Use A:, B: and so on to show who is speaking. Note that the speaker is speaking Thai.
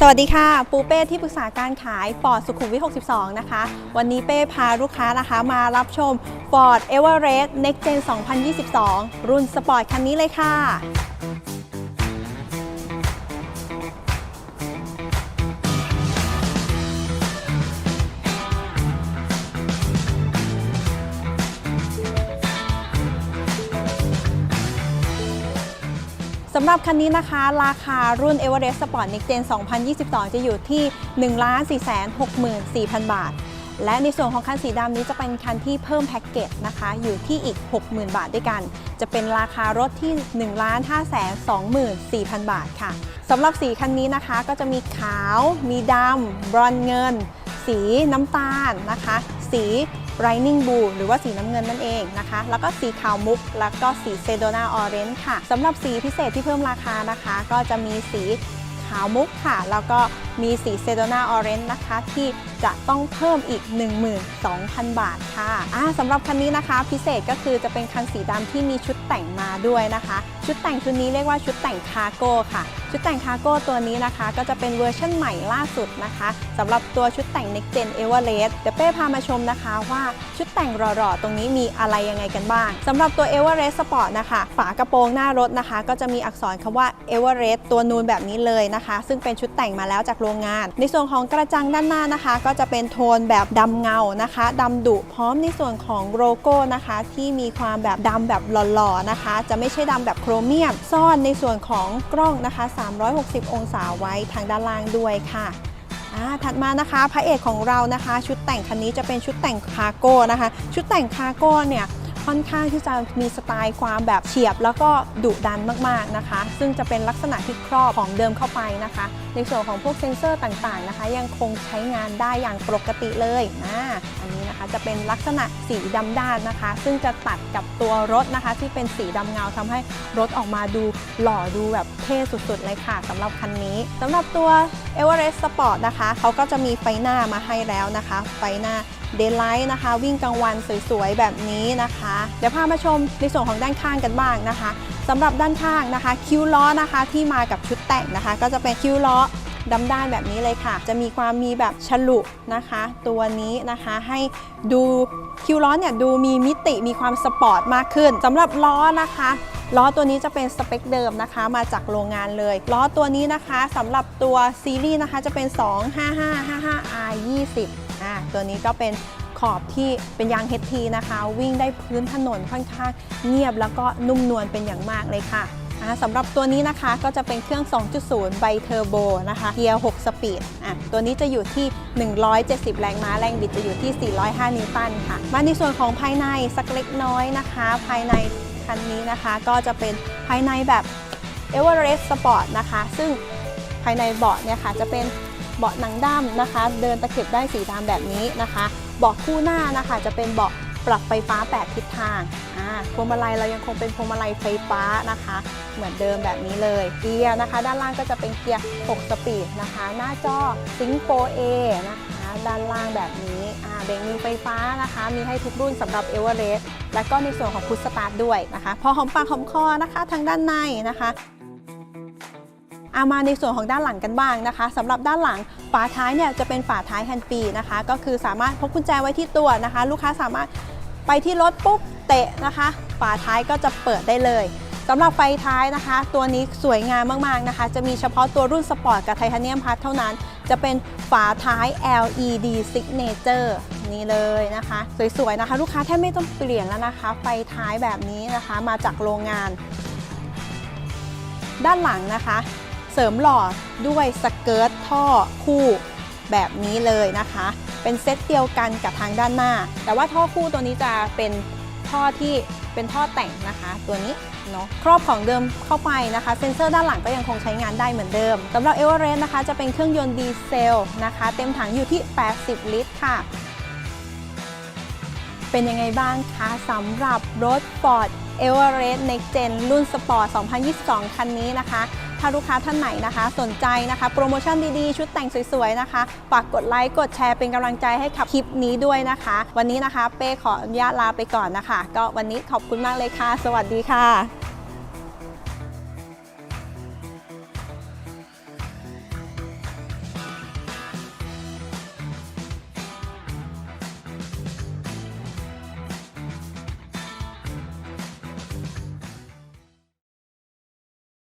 A: สวัสดีค่ะ ปูเป้ที่ปรึกษาการขาย Ford สุขุมวิท 62 นะคะ วันนี้เป้พาลูกค้านะคะมารับชม Ford Everest Next Gen 2022 รุ่นสปอร์ตคันนี้เลยค่ะ สำหรับคันนี้นะคะ ราคารุ่น Everest Sport Next Gen 2022 จะอยู่ที่ 1,464,000 บาท และในส่วนของคันสีดำนี้จะเป็นคันที่เพิ่มแพ็กเกจนะคะ อยู่ที่อีก 60,000 บาทด้วยกัน จะเป็นราคารถที่ 1,524,000 บาทค่ะสำหรับสีคันนี้นะคะก็จะมีขาว มีดำบรอนเงิน สีน้ำตาลนะคะ สี Raining Blue หรือว่าสีน้ำเงินนั่นเองนะคะ แล้วก็สีขาวมุก แล้วก็สีเซโดนาออเรนจ์ค่ะสำหรับสีพิเศษที่เพิ่มราคานะคะ ก็จะมีสีขาวมุกค่ะ แล้วก็ มีสีเซโดนาออเรนจ์นะคะ ที่จะต้องเพิ่มอีก 12,000 บาทค่ะอ่าสำหรับคันนี้นะคะ พิเศษก็คือจะเป็นคันสีดำที่มีชุดแต่งมาด้วยนะคะ ชุดแต่งชุดนี้เรียกว่าชุดแต่งคาร์โก้ค่ะ ชุดแต่งคาร์โก้ตัวนี้นะคะ ก็จะเป็นเวอร์ชั่นใหม่ล่าสุดนะคะสำหรับตัวชุดแต่ง Next Gen Everest เดี๋ยวเป้พามาชมนะคะว่าชุดแต่งหล่อๆ ตรงนี้มีอะไรยังไงกันบ้างสำหรับตัว Everest Sport นะคะ ฝากระโปรงหน้ารถนะคะ ก็จะมีอักษรคำว่า Everest ตัวนูนแบบนี้เลยนะคะ ซึ่งเป็นชุดแต่งมาแล้วจากรงงาน ในส่วนของกระจังด้านหน้านะคะ ก็จะเป็นโทนแบบดำเงานะคะดำดุพร้อมในส่วนของโลโก้นะคะ ที่มีความแบบดำแบบหล่อๆนะคะ จะไม่ใช่ดำแบบโครเมียม ซ่อนในส่วนของกล้องนะคะ 360 องศาไว้ทางด้านล่างด้วยค่ะถัดมานะคะพระเอกของเรานะคะ ชุดแต่งคันนี้จะเป็นชุดแต่งคาร์โก้นะคะ ชุดแต่งคาร์โก้เนี่ย ค่อนข้างที่จะมีสไตล์ความแบบเฉียบ แล้วก็ดุดันมากๆนะคะ ซึ่งจะเป็นลักษณะที่ครอบของเดิมเข้าไปนะคะ ในส่วนของพวกเซ็นเซอร์ต่างๆนะคะ ยังคงใช้งานได้อย่างปกติเลยนะอันนี้นะคะจะเป็นลักษณะสีดำด้านนะคะ ซึ่งจะตัดกับตัวรถนะคะ ที่เป็นสีดำเงาทำให้รถออกมาดูหล่อดูแบบเท่สุดๆเลยค่ะสำหรับคันนี้สำหรับตัว Everest Sport นะคะเขาก็จะมีไฟหน้ามาให้แล้วนะคะ ไฟหน้าเดย์ไลท์นะคะ วิ่งกลางวันสวยๆแบบนี้นะคะ เดี๋ยวพามาชมในส่วนของด้านข้างกันบ้างนะคะสำหรับด้านข้างนะคะ คิ้วล้อนะคะที่มากับชุดแต่งนะคะ ก็จะเป็นคิ้วล้อ ดำด้านแบบนี้เลยค่ะ จะมีความมีแบบฉลุนะคะ ตัวนี้นะคะให้ดูคิวล้อเนี่ยดูมีมิติมีความสปอร์ตมากขึ้นสำหรับล้อนะคะล้อตัวนี้จะเป็นสเปคเดิมนะคะ มาจากโรงงานเลยล้อตัวนี้นะคะสำหรับตัวซีรีส์นะคะจะเป็น 25555 R 20อ่าตัวนี้ก็เป็นขอบที่เป็นยาง HT นะคะ วิ่งได้พื้นถนนค่อนข้างเงียบแล้วก็นุ่มนวลเป็นอย่างมากเลยค่ะ สำหรับตัวนี้นะคะก็จะเป็นเครื่อง 2.0 ไบเทอร์โบนะคะเกียร์ 6 สปีดอะตัวนี้จะอยู่ที่ 170 แรงม้าแรงบิดจะอยู่ที่ 405 นิวตันค่ะ มาในส่วนของภายในสักเล็กน้อยนะคะ ภายในคันนี้นะคะ ก็จะเป็นภายในแบบ Everest Sport นะคะ ซึ่งภายในเบาะเนี่ยค่ะจะเป็นเบาะหนังด้ำนะคะ เดินตะเข็บได้สีดำแบบนี้นะคะ เบาะคู่หน้านะคะจะเป็นเบาะ ปรับไฟฟ้า 8 ทิศทางอ่าพวงมาลัยเรายังคงเป็นพวงมาลัยไฟฟ้านะคะ เหมือนเดิมแบบนี้เลย เกียร์นะคะ ด้านล่างก็จะเป็นเกียร์ 6 สปีดนะคะ หน้าจอซิงโ o A นะคะ ด้านล่างแบบนี้อ่าเบรกมือไฟฟ้านะคะ มีให้ทุกรุ่นสำหรับ e v e r e s t และก็ในส่วนของพุทสตาร์ทด้วยนะคะ พอหอมปากหอมคอนะคะ ทางด้านในนะคะอามาในส่วนของด้านหลังกันบ้างนะคะสำหรับด้านหลังฝาท้ายเนี่ยจะเป็นฝาท้ายแฮนด์ฟรีนะคะ ก็คือสามารถพกกุญแจไว้ที่ตัวนะคะ ลูกค้าสามารถ ไปที่รถปุ๊บเตะนะคะ ฝาท้ายก็จะเปิดได้เลยสำหรับไฟท้ายนะคะ ตัวนี้สวยงามมากๆนะคะ จะมีเฉพาะตัวรุ่นสปอร์ตกับไทเทเนียมพัทเท่านั้น จะเป็นฝาท้าย LED Signature นี่เลยนะคะ สวยๆนะคะ ลูกค้าแทบไม่ต้องเปลี่ยนแล้วนะคะ ไฟท้ายแบบนี้นะคะมาจากโรงงาน ด้านหลังนะคะ เสริมหล่อด้วยสเกิร์ตท่อคู่ แบบนี้เลยนะคะ เป็นเซตเดียวกันกับทางด้านหน้า แต่ว่าท่อคู่ตัวนี้จะเป็นท่อที่เป็นท่อแต่งนะคะ ตัวนี้เนาะครอบของเดิมเข้าไปนะคะ เซ็นเซอร์ด้านหลังก็ยังคงใช้งานได้เหมือนเดิมสำหรับเอเวอเรสต์นะคะจะเป็นเครื่องยนต์ดีเซลนะคะ เต็มถังอยู่ที่ 80 ลิตรค่ะเป็นยังไงบ้างคะสำหรับรถ Ford Everest Next Gen รุ่น Sport 2022 คันนี้นะคะะลูกค้าท่านไหนนะคะ สนใจนะคะ โปรโมชั่นดีๆ ชุดแต่งสวยๆนะคะฝากกดไลค์กดแชร์เป็นกำลังใจให้กับคลิปนี้ด้วยนะคะ วันนี้นะคะเป้ขออนุญาตลาไปก่อนนะคะ ก็วันนี้ขอบคุณมากเลยค่ะ สวัสดีค่ะ